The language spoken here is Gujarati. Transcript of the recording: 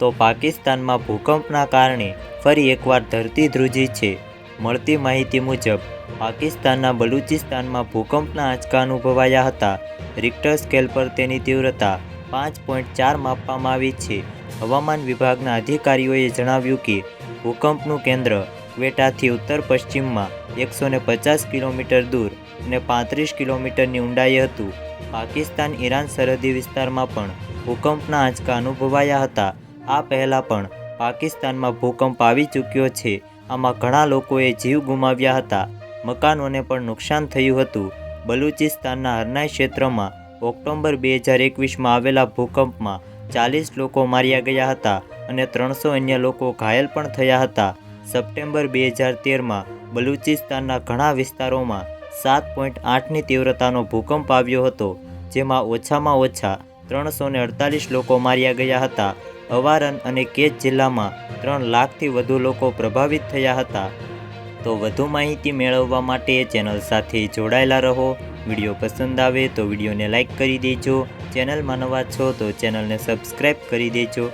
તો પાકિસ્તાનમાં ભૂકંપના કારણે ફરી એકવાર ધરતી ધ્રુજી છે. મળતી માહિતી મુજબ, પાકિસ્તાનના બલુચિસ્તાનમાં ભૂકંપના આંચકા અનુભવાયા હતા. રિક્ટર સ્કેલ પર તેની તીવ્રતા પાંચ પોઈન્ટ ચાર માપવામાં આવી છે. હવામાન વિભાગના અધિકારીઓએ જણાવ્યું કે, ભૂકંપનું કેન્દ્ર ક્વેટાથી ઉત્તર પશ્ચિમમાં એકસો ને પચાસ કિલોમીટર દૂર અને પાંત્રીસ કિલોમીટરની ઊંડાઈએ હતું. પાકિસ્તાન ઈરાન સરહદી વિસ્તારમાં પણ ભૂકંપના આંચકા અનુભવાયા હતા. આ પહેલાં પણ પાકિસ્તાનમાં ભૂકંપ આવી ચૂક્યો છે. આમાં ઘણા લોકોએ જીવ ગુમાવ્યા હતા. મકાનોને પણ નુકસાન થયું હતું. બલુચિસ્તાનના હરનાય ક્ષેત્રમાં ઓક્ટોબર બે હજાર એકવીસમાં આવેલા ભૂકંપમાં ચાલીસ લોકો માર્યા ગયા હતા અને ત્રણસો અન્ય લોકો ઘાયલ પણ થયા હતા. સપ્ટેમ્બર બે હજાર તેરમાં બલુચિસ્તાનના ઘણા વિસ્તારોમાં સાત પોઈન્ટ આઠની તીવ્રતાનો ભૂકંપ આવ્યો હતો, જેમાં ઓછામાં ઓછા ત્રણસો ને અડતાલીસ લોકો માર્યા ગયા હતા. અવારન અને કેચ જિલ્લામાં ત્રણ લાખથી વધુ લોકો પ્રભાવિત થયા હતા. તો વધુ માહિતી મેળવવા માટે ચેનલ સાથે જોડાયેલા રહો. વીડિયો પસંદ આવે તો વિડીયોને લાઇક કરી દેજો. ચેનલમાં નવા છો તો ચેનલને સબસ્ક્રાઈબ કરી દેજો.